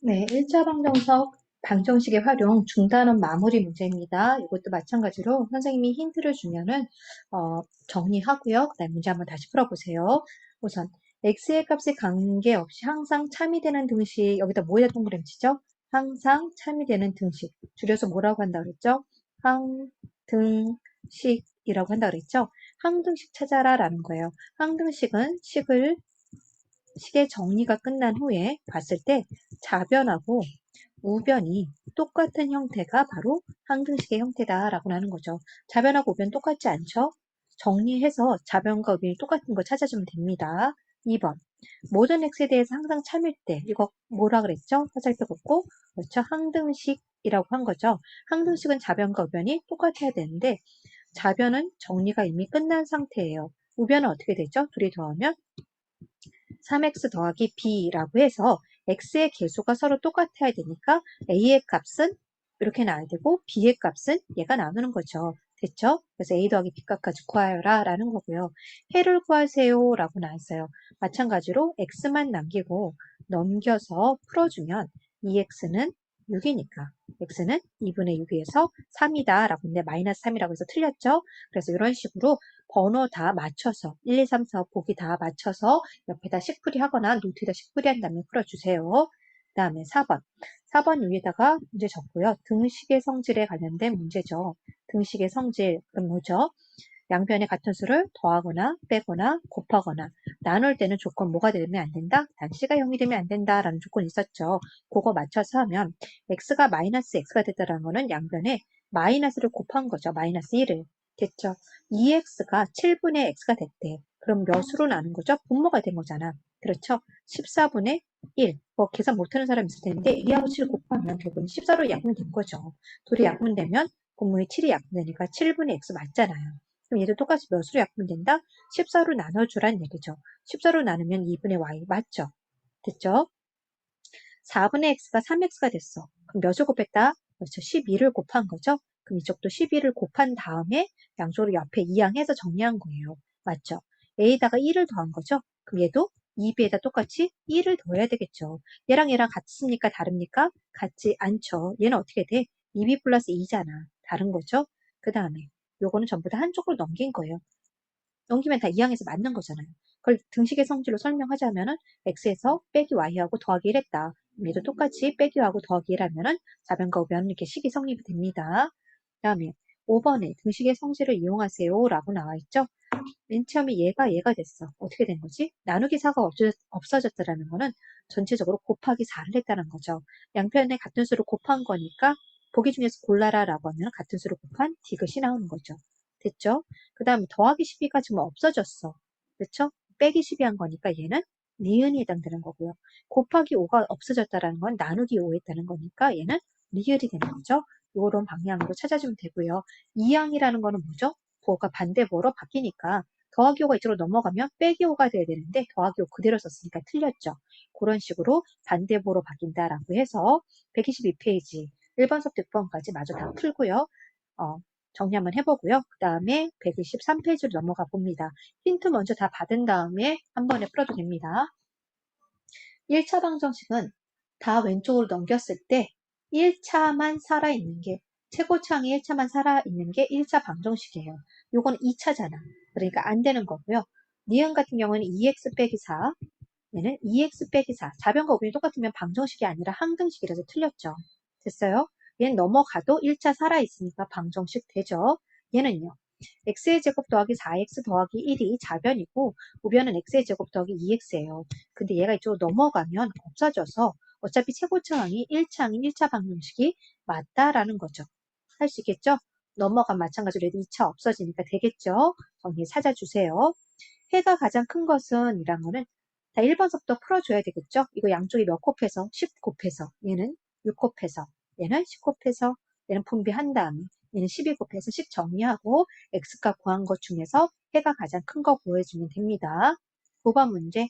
네, 1차 방정석 방정식의 활용 중단원 마무리 문제입니다. 이것도 마찬가지로 선생님이 힌트를 주면은 어, 정리하고요. 그다음 문제 한번 다시 풀어보세요. 우선 x의 값에 관계없이 항상 참이 되는 등식 여기다 뭐에다 동그라미 치죠? 항상 참이 되는 등식 줄여서 뭐라고 한다 그랬죠? 항등식이라고 한다 그랬죠? 항등식 찾아라 라는 거예요. 항등식은 식을 식의 정리가 끝난 후에 봤을 때 좌변하고 우변이 똑같은 형태가 바로 항등식의 형태다라고 하는 거죠. 좌변하고 우변 똑같지 않죠? 정리해서 좌변과 우변이 똑같은 거 찾아주면 됩니다. 2번 모든 x에 대해서 항상 참일 때 이거 뭐라 그랬죠? 화살표 긋고 그렇죠? 항등식이라고 한 거죠. 항등식은 좌변과 우변이 똑같아야 되는데 좌변은 정리가 이미 끝난 상태예요. 우변은 어떻게 되죠? 둘이 더하면 3x 더하기 b라고 해서 x의 개수가 서로 똑같아야 되니까 a의 값은 이렇게 나와야 되고 b의 값은 얘가 나누는 거죠. 됐죠? 그래서 a 더하기 b 값까지 구하여라 라는 거고요. 해를 구하세요 라고 나왔어요. 마찬가지로 x만 남기고 넘겨서 풀어주면 2x는 6이니까 x는 2분의 6에서 3이다 라고 했는데 마이너스 3이라고 해서 틀렸죠? 그래서 이런 식으로 번호 다 맞춰서 1, 2, 3, 4 보기 다 맞춰서 옆에다 식풀이 하거나 노트에다 식풀이 한 다음에 풀어주세요. 그 다음에 4번. 4번 위에다가 문제 적고요. 등식의 성질에 관련된 문제죠. 등식의 성질, 그럼 뭐죠? 양변의 같은 수를 더하거나 빼거나 곱하거나 나눌 때는 조건 뭐가 되면 안 된다? 단시가 0이 되면 안 된다라는 조건이 있었죠. 그거 맞춰서 하면 x가 마이너스 x가 됐다는 거는 양변에 마이너스를 곱한 거죠. 마이너스 1을. 됐죠? 2x가 7분의 x가 됐대. 그럼 몇으로 나눈 거죠? 분모가 된 거잖아. 그렇죠? 14분의 1. 뭐 계산 못하는 사람 있을 텐데 2하고 7 곱하면 결국은 14로 약분된 거죠. 둘이 약분되면 분모의 7이 약분되니까 7분의 x 맞잖아요. 그럼 얘도 똑같이 몇으로 약분된다? 14로 나눠주란 얘기죠. 14로 나누면 2분의 y 맞죠? 됐죠? 4분의 x가 3x가 됐어. 그럼 몇을 곱했다? 그렇죠. 12를 곱한 거죠. 그럼 이쪽도 12를 곱한 다음에 양쪽으로 옆에 이항해서 정리한 거예요. 맞죠? a에다가 1을 더한 거죠. 그럼 얘도 2b에다 똑같이 1을 더해야 되겠죠. 얘랑 얘랑 같습니까? 다릅니까? 같지 않죠. 얘는 어떻게 돼? 2b 플러스 2잖아. 다른 거죠? 그 다음에 요거는 전부 다 한쪽으로 넘긴 거예요. 넘기면 다 이항에서 맞는 거잖아요. 그걸 등식의 성질로 설명하자면은 x에서 빼기 y하고 더하기 1 했다. 얘도 똑같이 빼기 하고 더하기 1 하면은 4변과 5변 이렇게 식이 성립이 됩니다. 그 다음에 5번에 등식의 성질을 이용하세요 라고 나와 있죠. 맨 처음에 얘가 얘가 됐어. 어떻게 된 거지? 나누기 4가 없어졌다라는 거는 전체적으로 곱하기 4를 했다는 거죠. 양편에 같은 수를 곱한 거니까 보기 중에서 골라라 라고 하면 같은 수를 곱한 디귿이 나오는 거죠. 됐죠? 그 다음에 더하기 12가 지금 없어졌어. 그렇죠? 빼기 12 한 거니까 얘는 니은이 해당되는 거고요. 곱하기 5가 없어졌다라는 건 나누기 5 했다는 거니까 얘는 리을이 되는 거죠. 이런 방향으로 찾아주면 되고요. 이항이라는 거는 뭐죠? 부호가 반대부호로 바뀌니까 더하기 5가 이쪽으로 넘어가면 빼기 5가 돼야 되는데 더하기 5 그대로 썼으니까 틀렸죠. 그런 식으로 반대부호로 바뀐다라고 해서 122페이지 1번부터 6번까지 마저 다 풀고요. 어, 정리 한번 해보고요. 그 다음에 123페이지로 넘어가 봅니다. 힌트 먼저 다 받은 다음에 한 번에 풀어도 됩니다. 1차 방정식은 다 왼쪽으로 넘겼을 때 1차만 살아있는 게 최고차항이 1차만 살아있는 게 1차 방정식이에요. 요건 2차잖아. 그러니까 안 되는 거고요. 니은 같은 경우는 2x 빼기 4 얘는 2x 빼기 4 4변과 5변이 똑같으면 방정식이 아니라 항등식이라서 틀렸죠. 됐어요? 얘는 넘어가도 1차 살아있으니까 방정식 되죠. 얘는요. x의 제곱 더하기 4x 더하기 1이 좌변이고 우변은 x의 제곱 더하기 2x예요. 근데 얘가 이쪽으로 넘어가면 없어져서 어차피 최고차항이 1차항인 1차 방정식이 맞다라는 거죠. 할 수 있겠죠? 넘어간 마찬가지로 2차 없어지니까 되겠죠? 정리 찾아주세요. 해가 가장 큰 것은 이란 거는 다 1번서부터 풀어줘야 되겠죠? 이거 양쪽이 몇 곱해서? 10 곱해서 얘는 6 곱해서 얘는 10 곱해서 얘는 분비한 다음에 얘는 12 곱해서 10 정리하고 x값 구한 것 중에서 해가 가장 큰 거 구해주면 됩니다. 5번 문제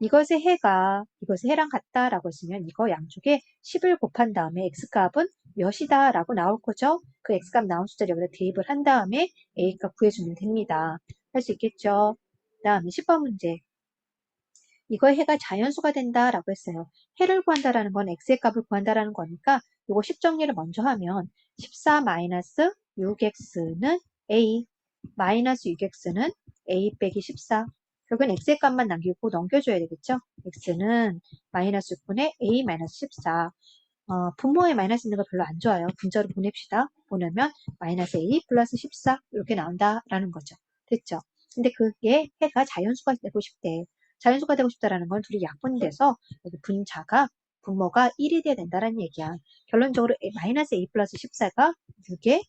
이것의 해가 이것의 해랑 같다라고 했으면 이거 양쪽에 10을 곱한 다음에 x값은 몇이다 라고 나올 거죠. 그 x값 나온 숫자를 여기다 대입을 한 다음에 a값 구해주면 됩니다. 할 수 있겠죠. 그 다음에 10번 문제 이거의 해가 자연수가 된다 라고 했어요. 해를 구한다라는 건 x의 값을 구한다라는 거니까 이거 10 정리를 먼저 하면 14 마이너스 6x는 a 마이너스 6x는 a 빼기 14 결국엔 x의 값만 남기고 넘겨줘야 되겠죠. x는 마이너스 6분의 a 마이너스 14 어, 분모에 마이너스 있는 거 별로 안 좋아요. 분자로 보냅시다. 보내면 마이너스 a 플러스 14 이렇게 나온다라는 거죠. 됐죠? 근데 그게 해가 자연수가 되고 싶대. 자연수가 되고 싶다라는 건 둘이 약분돼서 여기 분자가 분모가 1이 돼야 된다는 얘기야. 결론적으로 마이너스 a 플러스 14가 6의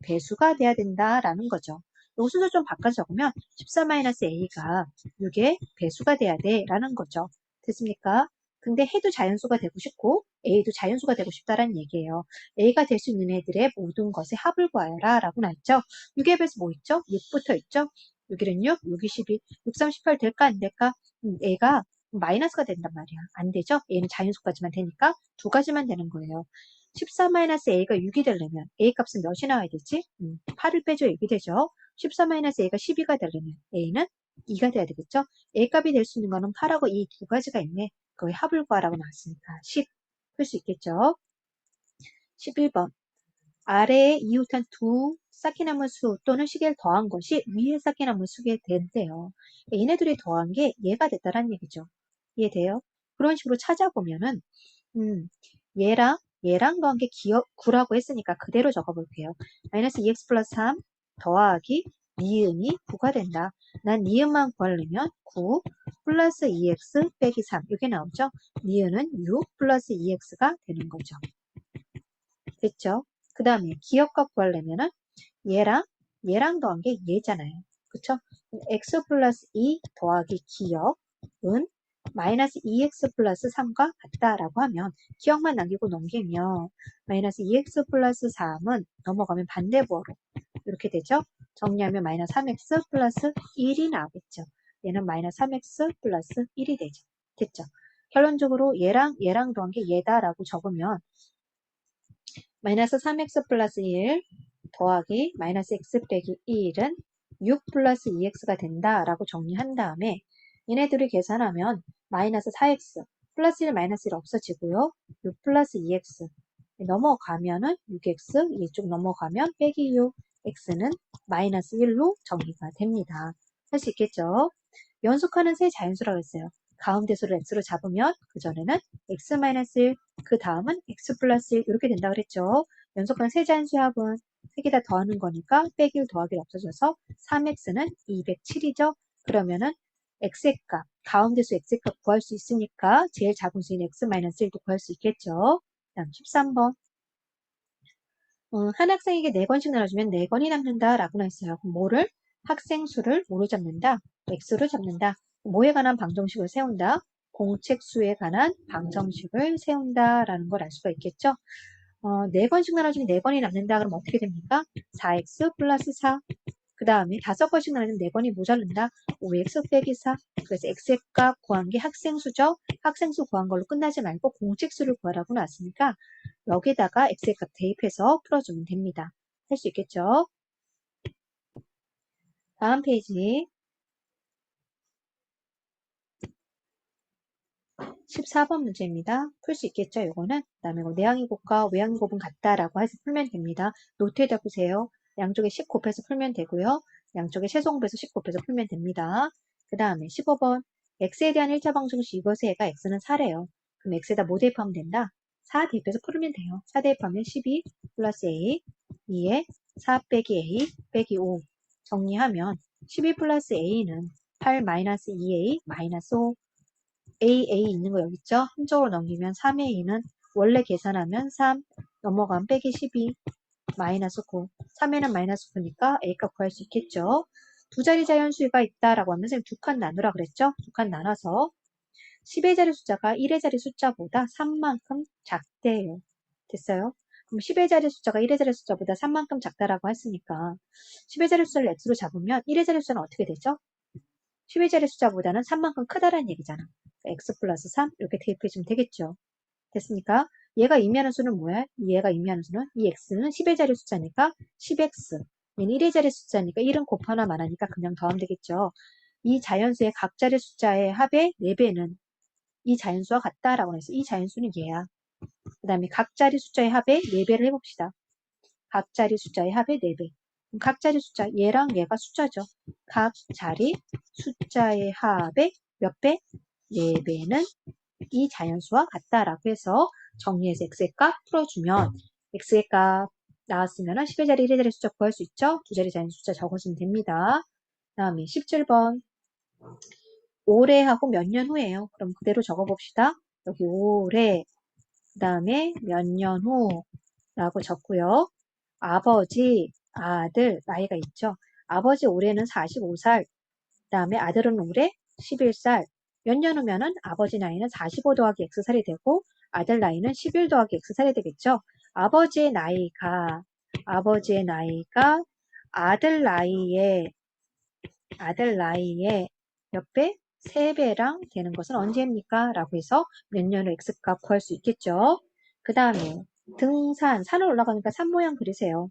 배수가 돼야 된다라는 거죠. 요 순서 좀 바꿔 적으면 14 마이너스 a가 6의 배수가 돼야 돼 라는 거죠. 됐습니까? 근데 해도 자연수가 되고 싶고 a도 자연수가 되고 싶다라는 얘기예요. a가 될 수 있는 애들의 모든 것의 합을 구하여라 라고 나왔죠. 6의 배수 뭐 있죠? 6부터 있죠? 6일은 6, 6이 12, 6, 38 될까 안 될까? 음, a가 마이너스가 된단 말이야. 안 되죠? a는 자연수까지만 되니까 두 가지만 되는 거예요. 14-a가 6이 되려면 a 값은 몇이 나와야 되지? 음, 8을 빼줘 6이 되죠. 14-a가 12가 되려면 a는 2가 돼야 되겠죠. a 값이 될 수 있는 거는 8하고 이두 가지가 있네. 거의 합을 구하라고 나왔으니까 10 풀 수 있겠죠. 11번 아래에 이웃한 두 쌓기나무 수 또는 시계를 더한 것이 위에 쌓기나무 수에 된대요. 얘네 들이 더한 게 얘가 됐다는 얘기죠. 이해돼요? 그런 식으로 찾아보면은 음, 얘랑 얘랑 더한 게 기억 9라고 했으니까 그대로 적어볼게요. 마이너스 2x 플러스 3 더하기 니은이 9가 된다. 난 니은만 구하려면 9 플러스 2x 빼기 3 이게 나오죠. 니은은 6 플러스 2x가 되는 거죠. 됐죠? 그 다음에 기억값 구하려면은 얘랑 얘랑 더한 게 얘잖아요. 그쵸? x 플러스 2 더하기 기억은 마이너스 2x 플러스 3과 같다라고 하면 기억만 남기고 넘기면 마이너스 2x 플러스 3은 넘어가면 반대부호로 이렇게 되죠. 정리하면 마이너스 3x 플러스 1이 나오겠죠. 얘는 마이너스 3x 플러스 1이 되죠. 됐죠. 결론적으로 얘랑 얘랑 더한 게 얘다라고 적으면 마이너스 3x 플러스 1 더하기 마이너스 x 빼기 1은 6 플러스 2x가 된다라고 정리한 다음에 얘네들을 계산하면 마이너스 4x 플러스 1 마이너스 1 없어지고요. 6 플러스 2x 넘어가면은 6x 이쪽 넘어가면 빼기 6 x는 마이너스 1로 정리가 됩니다. 할 수 있겠죠? 연속하는 세 자연수라고 했어요. 가운데 수를 x로 잡으면 그 전에는 x 마이너스 1, 그 다음은 x 플러스 1 이렇게 된다 그랬죠. 연속하는 세 자연수의 합은 세 개 다 더하는 거니까 빼기 1 더하기 1 없어져서 3x는 207이죠. 그러면은 x의 값, 가운데수 x의 값 구할 수 있으니까 제일 작은 수인 x 마이너스 1도 구할 수 있겠죠. 다음 13번. 음, 한 학생에게 4권씩 나눠주면 4권이 남는다 라고. 그럼 뭐를? 학생 수를 뭐로 잡는다? x로 잡는다. 뭐에 관한 방정식을 세운다? 공책 수에 관한 방정식을 세운다 라는 걸 알 수가 있겠죠. 어, 4권씩 나눠주면 4권이 남는다. 그럼 어떻게 됩니까? 4x 플러스 4. 그 다음에 5권씩 나눠주면 4권이 모자른다. 5x 빼기 4. 그래서 x의 값 구한 게 학생 수죠. 학생 수 구한 걸로 끝나지 말고 공책 수를 구하라고 나왔으니까 여기다가 x의 값 대입해서 풀어주면 됩니다. 할 수 있겠죠? 다음 페이지 14번 문제입니다. 풀 수 있겠죠? 이거는 그다음에 뭐 내항이 곱과 외항이 곱은 같다라고 해서 풀면 됩니다. 노트에다 보세요. 양쪽에 10 곱해서 풀면 되고요. 양쪽에 최소 곱해서 10 곱해서 풀면 됩니다. 그 다음에 15번 x에 대한 1차 방정식 이것의 애가 x는 4래요. 그럼 x에다 뭐 대입하면 된다? 4 대입해서 풀면 돼요. 4 대입하면 12 플러스 a 2에 4 빼기 a 빼기 5 정리하면 12 플러스 a는 8 마이너스 2a 마이너스 5 a, a 있는 거 여기 있죠? 한쪽으로 넘기면 3a는 원래 계산하면 3 넘어가면 빼기 12 마이너스 9 3에는 마이너스 9니까 a값 구할 수 있겠죠? 두 자리 자연수가 있다라고 하면 선생님 두 칸 나누라 그랬죠? 두 칸 나눠서 10의 자리 숫자가 1의 자리 숫자보다 3만큼 작대요. 됐어요? 그럼 10의 자리 숫자가 1의 자리 숫자보다 3만큼 작다라고 했으니까 10의 자리 숫자를 x로 잡으면 1의 자리 숫자는 어떻게 되죠? 10의 자리 숫자보다는 3만큼 크다라는 얘기잖아. x 플러스 3 이렇게 대입해주면 되겠죠. 됐습니까? 얘가 의미하는 수는 뭐야? 얘가 의미하는 수는 이 x는 10의 자리 숫자니까 10x 얘는 1의 자리 숫자니까 1은 곱하나 말하니까 그냥 더하면 되겠죠. 이 자연수의 각 자리 숫자의 합의 4배는 이 자연수와 같다라고 했어요. 이 자연수는 얘야. 그 다음에 각 자리 숫자의 합의 4배를 해봅시다. 각 자리 숫자의 합의 4배. 각 자리 숫자, 얘랑 얘가 숫자죠. 각 자리 숫자의 합의 몇 배? 4배는 이 자연수와 같다라고 해서 정리해서 x의 값 풀어주면 x의 값 나왔으면 11자리 1자리 숫자 구할 수 있죠? 두 자리 자연수 숫자 적어주면 됩니다. 다음에 17번 올해하고 몇 년 후예요. 그럼 그대로 적어봅시다. 여기 올해 그 다음에 몇 년 후라고 적고요. 아버지, 아들 나이가 있죠. 아버지 올해는 45살, 그 다음에 아들은 올해 11살. 몇 년 후면은 아버지 나이는 45 더하기 x살이 되고 아들 나이는 11 더하기 x살이 되겠죠. 아버지의 나이가 아버지의 나이가 아들 나이에 아들 나이에 몇 배? 3배랑 되는 것은 언제입니까? 라고 해서 몇 년을 x값 구할 수 있겠죠. 그 다음에 등산, 산을 올라가니까 산 모양 그리세요.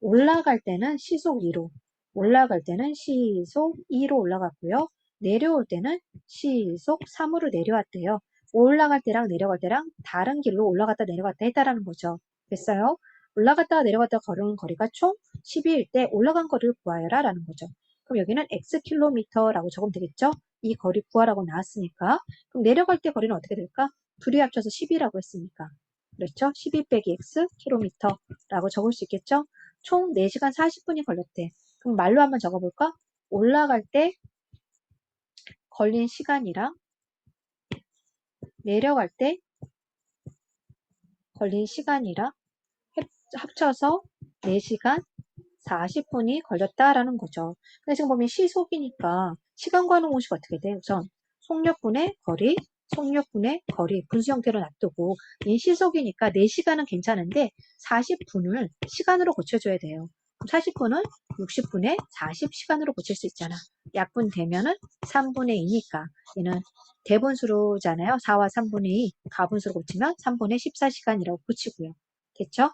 올라갈 때는 시속 2로, 올라갈 때는 시속 2로 올라갔고요. 내려올 때는 시속 3으로 내려왔대요. 올라갈 때랑 내려갈 때랑 다른 길로 올라갔다 내려갔다 했다라는 거죠. 됐어요? 올라갔다가 내려갔다가 걸은 거리가 총 12일 때 올라간 거리를 구하여라 라는 거죠. 그럼 여기는 x킬로미터라고 적으면 되겠죠? 이 거리 구하라고 나왔으니까. 그럼 내려갈 때 거리는 어떻게 될까? 둘이 합쳐서 10이라고 했으니까. 그렇죠? 12 빼기 x 킬로미터라고 적을 수 있겠죠? 총 4시간 40분이 걸렸대. 그럼 말로 한번 적어볼까? 올라갈 때 걸린 시간이랑 내려갈 때 걸린 시간이랑 합쳐서 4시간 40분이 걸렸다라는 거죠. 근데 지금 보면 시속이니까 시간과는 공식 어떻게 돼? 우선 속력분의 거리, 속력분의 거리 분수 형태로 놔두고 이 시속이니까 4시간은 괜찮은데 40분을 시간으로 고쳐줘야 돼요. 40분은 60분에 40시간으로 고칠 수 있잖아. 약분 되면은 3분의 2니까 얘는 대분수로잖아요. 4와 3분의 2 가분수로 고치면 3분의 14시간이라고 고치고요. 됐죠?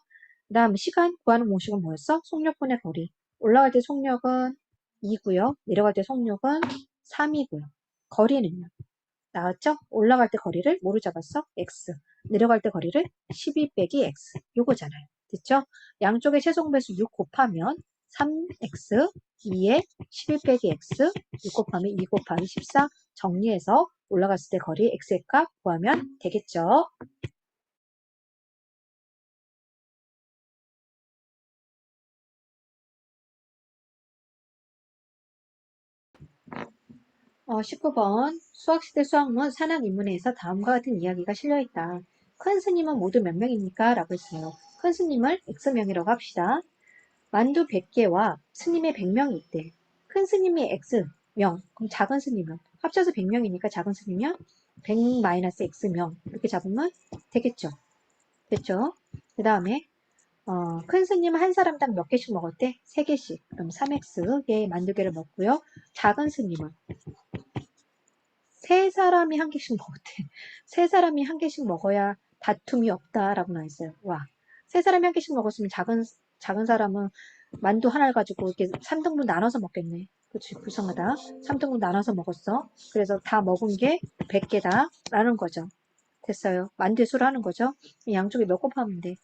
그 다음 시간 구하는 공식은 뭐였어? 속력분의 거리. 올라갈 때 속력은 2고요. 내려갈 때 속력은 3이고요. 거리는요. 나왔죠? 올라갈 때 거리를 뭐로 잡았어? x. 내려갈 때 거리를 12 빼기 x. 요거잖아요. 됐죠? 양쪽의 최종 배수 6 곱하면 3x 2에 11 빼기 x 6 곱하면 2 곱하기 14 정리해서 올라갔을 때 거리 x의 값 구하면 되겠죠? 어, 19번 수학시대 수학문 산학인문에서 다음과 같은 이야기가 실려있다. 큰 스님은 모두 몇 명입니까? 라고 했어요. 큰 스님을 X명이라고 합시다. 만두 100개와 스님의 100명이 있대. 큰 스님이 X명, 그럼 작은 스님은 합쳐서 100명이니까 작은 스님이면 100-X명 이렇게 잡으면 되겠죠. 됐죠? 그 다음에 어, 큰 스님은 한 사람당 몇 개씩 먹었대? 3개씩. 그럼 3X의 만두 개를 먹고요. 작은 스님은 세 사람이 한 개씩 먹었대. 세 사람이 한 개씩 먹어야 다툼이 없다라고 나와 있어요. 와, 세 사람이 한 개씩 먹었으면 작은 작은 사람은 만두 하나를 가지고 이렇게 3등분 나눠서 먹겠네. 그치 불쌍하다. 3등분 나눠서 먹었어. 그래서 다 먹은 게 100개다 라는 거죠. 됐어요. 만두의 수를 하는 거죠. 양쪽에 몇 곱하면 돼?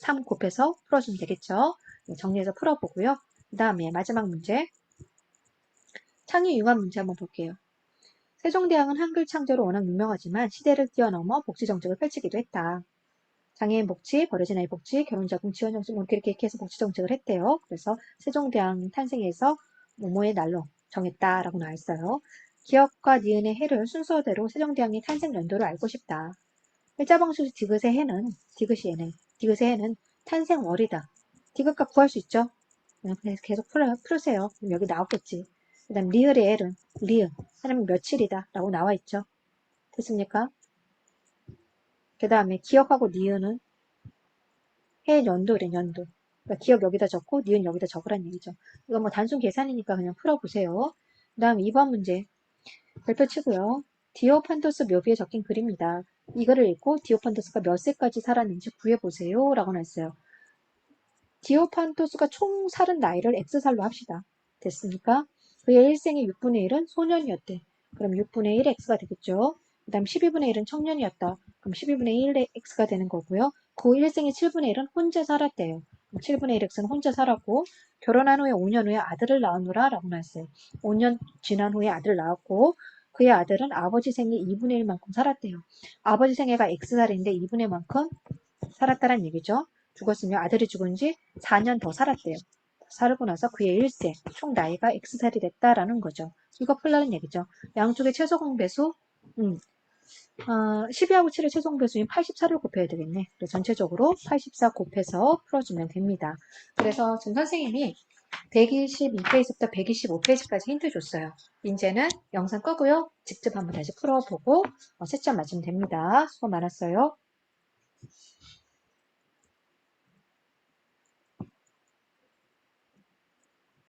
3 곱해서 풀어주면 되겠죠. 네, 정리해서 풀어보고요. 그 다음에 마지막 문제. 창의 융합 문제 한번 볼게요. 세종대왕은 한글 창조로 워낙 유명하지만 시대를 뛰어넘어 복지 정책을 펼치기도 했다. 장애인 복지, 버려진 아이 복지, 결혼자금 지원 정책 뭐 이렇게 이렇게 해서 복지 정책을 했대요. 그래서 세종대왕 탄생해서 모모의 날로 정했다라고 나와 있어요. 기억과 니은의 해를 순서대로 세종대왕의 탄생 연도를 알고 싶다. 일자방수 디귿의 해는 디귿이 얘네. 디귿의 해는 탄생월이다. 디귿값 구할 수 있죠? 계속 풀어, 풀으세요. 여기 나왔겠지. 그 다음 리을의 L은 리을. 사람이 며칠이다. 라고 나와 있죠. 됐습니까? 그 다음에 기억하고 니은은 해 연도래 연도. 그러니까 기억 여기다 적고 니은 여기다 적으란 얘기죠. 이거 뭐 단순 계산이니까 그냥 풀어보세요. 그 다음 2번 문제 별표 치고요. 디오판토스 묘비에 적힌 글입니다. 이거를 읽고 디오판토스가 몇 세까지 살았는지 구해보세요. 라고 나왔어요. 디오판토스가 총 살은 나이를 X살로 합시다. 됐습니까? 그의 일생의 6분의 1은 소년이었대. 그럼 6분의 1 x가 되겠죠. 그 다음 12분의 1은 청년이었다. 그럼 12분의 1 x가 되는 거고요. 그 일생의 7분의 1은 혼자 살았대요. 7분의 1 x는 혼자 살았고 결혼한 후에 5년 후에 아들을 낳으노라 라고 나왔어요. 5년 지난 후에 아들을 낳았고 그의 아들은 아버지 생애 2분의 1만큼 살았대요. 아버지 생애가 x살인데 2분의 1만큼 살았다는 얘기죠. 죽었으면 아들이 죽은 지 4년 더 살았대요. 살고 나서 그의 일생, 총 나이가 x살이 됐다라는 거죠. 이거 풀라는 얘기죠. 양쪽의 최소 공배수, 음, 어, 12하고 7의 최소 공배수인 84를 곱해야 되겠네. 그래서 전체적으로 84 곱해서 풀어주면 됩니다. 그래서 전 선생님이 122페이지부터 125페이지까지 힌트 줬어요. 이제는 영상 끄고요. 직접 한번 다시 풀어보고 어, 채점 맞으면 됩니다. 수고 많았어요.